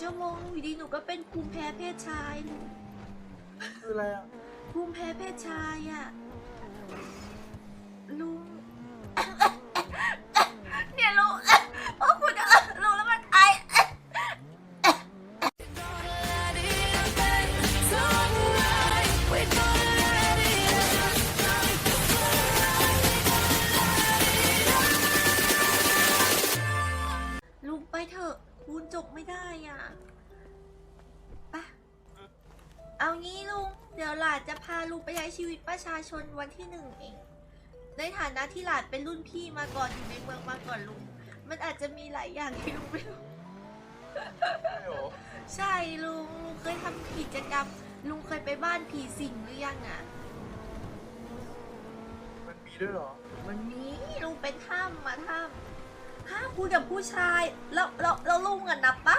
ชั่วโมงอยู่ดีหนูก็เป็นภูมิแพ้เพศชายลุงคืออะไรอะภูมิแพ้เพศชายอะลุ เดี๋ยวหลานจะพาลุงไปใช้ชีวิตประชาชนวันที่หนึ่งเอง ในฐานะที่หลานเป็นรุ่นพี่มาก่อนอยู่ในเมืองมาก่อนลุง มันอาจจะมีหลายอย่างที่ลุงไม่รู้ ใช่หรอใช่ลุงลุงเคยทำกิจกรรม ลุงเคยไปบ้านผีสิงหรือยังอะ มันมีด้วยเหรอ มันมีลุงเป็นถ้ำมาถ้ำห้ามพูดกับผู้ชาย แล้วแล้วแล้วลุงอะนับปะ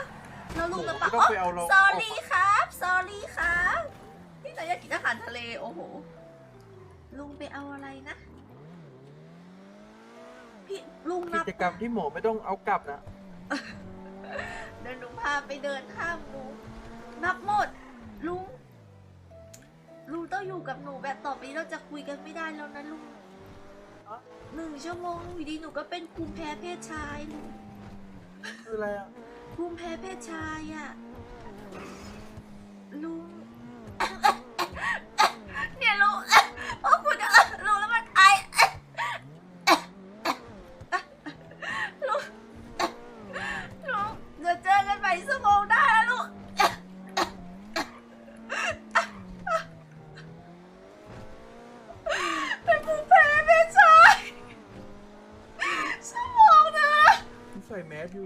แล้วลุงนับปะโอ้โหไม่ต้องไปเอาเราสอรี่ครับสอรี่ครับ นี่เราอยากกินอาหารทะเล โอ้โห ลุงไปเอาอะไรนะ พี่ลุงกินับ จกรรมที่หมอไม่ต้องเอากลับนะเดี๋ยวหนูพาไปเดินข้ามลุงนับหมด ลุง ลุงต้องอยู่กับหนูแบบต่อไปนี้เราจะคุยกันไม่ได้แล้วนะลุงหนึ่งชั่วโมงอยู่ดีหนูก็เป็นภูมิแพ้เพศชายลุงคืออะไรอะภูมิแพ้เพศชายอะลุง ที่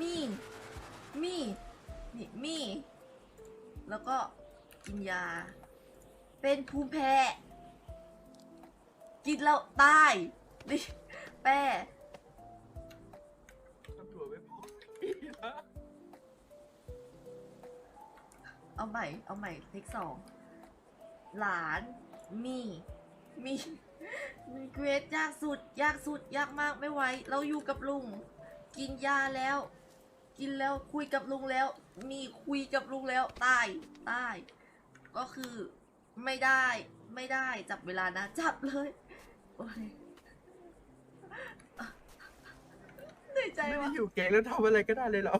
มี่มี่นี่มี่แล้วก็กินยา เป็นภูมิแพ้ กินแล้วตายนี่แป้ทำถั่วไม่พอเอาใหม่ เอาใหม่เทคสอง หลานมี มีมีเกรดยากสุด ยากสุด ยากมากไม่ไหว เราอยู่กับลุง กินยาแล้ว กินแล้วคุยกับลุงแล้ว มีคุยกับลุงแล้วตายตายก็คือไม่ได้ไม่ได้จับเวลานะจับเลยโอ้ยเหนื่อยใจไม่ได้ว่ะอยู่แก๊งแล้วทำอะไรก็ได้เลยเหรอ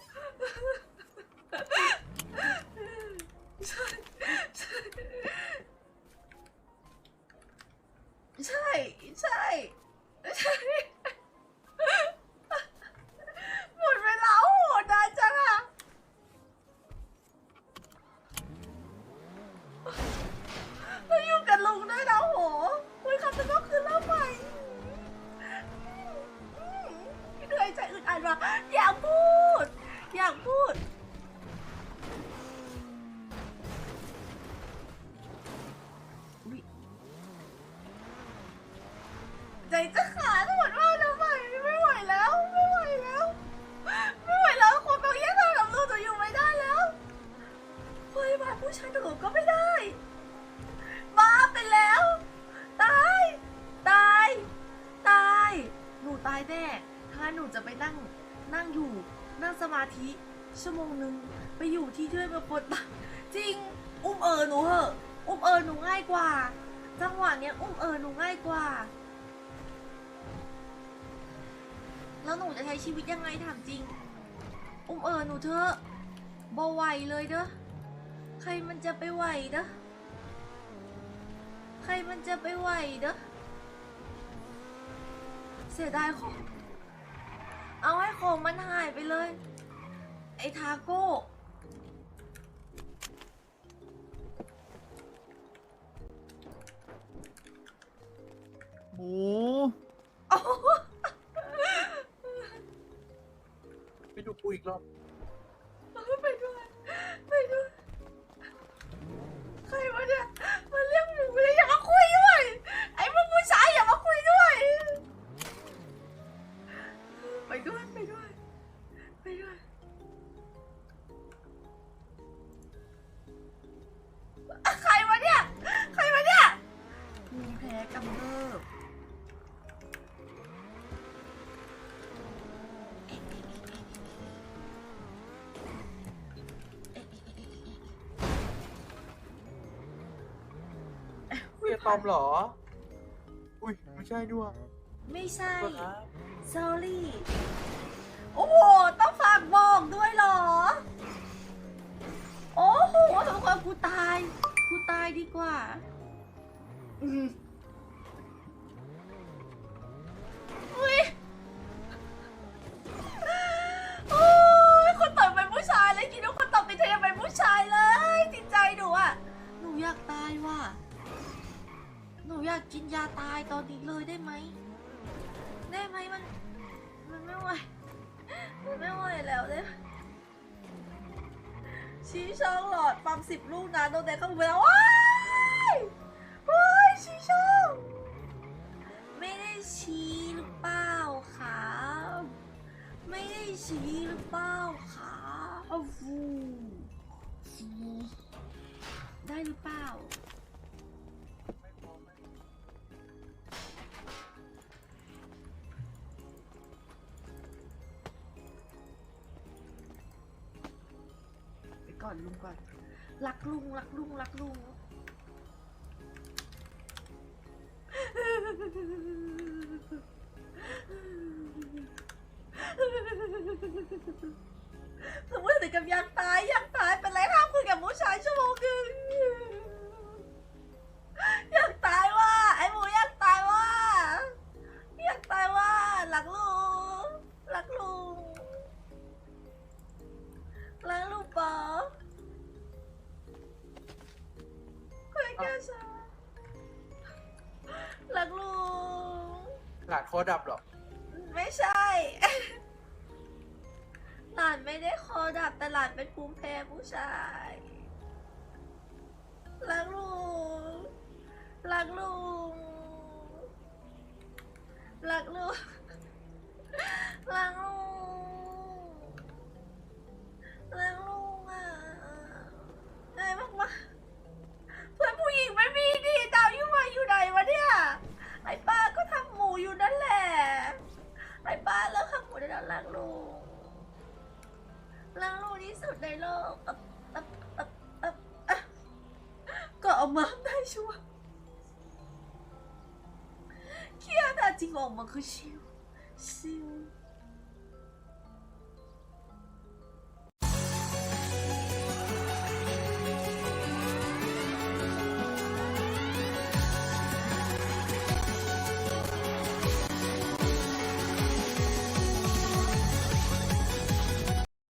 ใจจะขาดหมดว่าทำไมไม่ไหวแล้วไม่ไหวแล้ว ไม่ไหวแล้วคนบางแย่งทางกับลูกจะอยู่ไม่ได้แล้วเฮ้ยมาผู้ชายกับหนูก็ไม่ได้บ้าไปแล้ว ตาย ตาย ตาย หนูตายแน่ถ้าหนูจะไปนั่งนั่งอยู่นั่งสมาธิ ชั่วโมงหนึ่งไปอยู่ที่ด้วยมาปวดบังจริง อุ้มเออหนูเหอะ อุ้มเออหนูง่ายกว่า จังหวะเนี้ยอุ้มเออหนูง่ายกว่า แล้วหนูจะใช้ชีวิตยังไงถามจริง อุ้มเออหนูเถอะบ่ไหวเลยเด้อ ใครมันจะไปไหวเด้อ ใครมันจะไปไหวเด้อ เสียดายของ เอาให้ของมันหายไปเลย ไอ้ทาโก้หมู อีกรอบไปด้ว เวียตอมเหรอ อุ้ยไม่ใช่ด้วยไม่ใช่ก็ครับ sorry โอ้โห ต้องฝากบอกด้วยเหรอ โอ้โหทุกคนกูตาย กูตายดีกว่า อืมากกินยาตายตอนนี้เลยได้ไหม ได้ไหมมัน มันไม่ไหว มันไม่ไหวแล้วได้ไหมชี้ช่องหลอดปั๊มสิบลูกนะโดนแต่เข้าไปแล้วว้ายว้ายชี้ช่อง ไม่ได้ชี้หรือเปล่าครับไม่ได้ชี้หรือเปล่าครับอ้าวฟูฟูได้หรือเปล่า ก่อนลุงก่อน รักลุงรักลุงรักลุง หลานคอดับหรอไม่ใช่ หลานไม่ได้คอดับแต่หลานเป็นภูมิแพ้ผู้ชายรักลุงรักลุงรักลุง รักลูกรักลูกที่สุดในโลกก็เอามาได้ชัวร์เครียดอจริงออกมาคือชิวชิว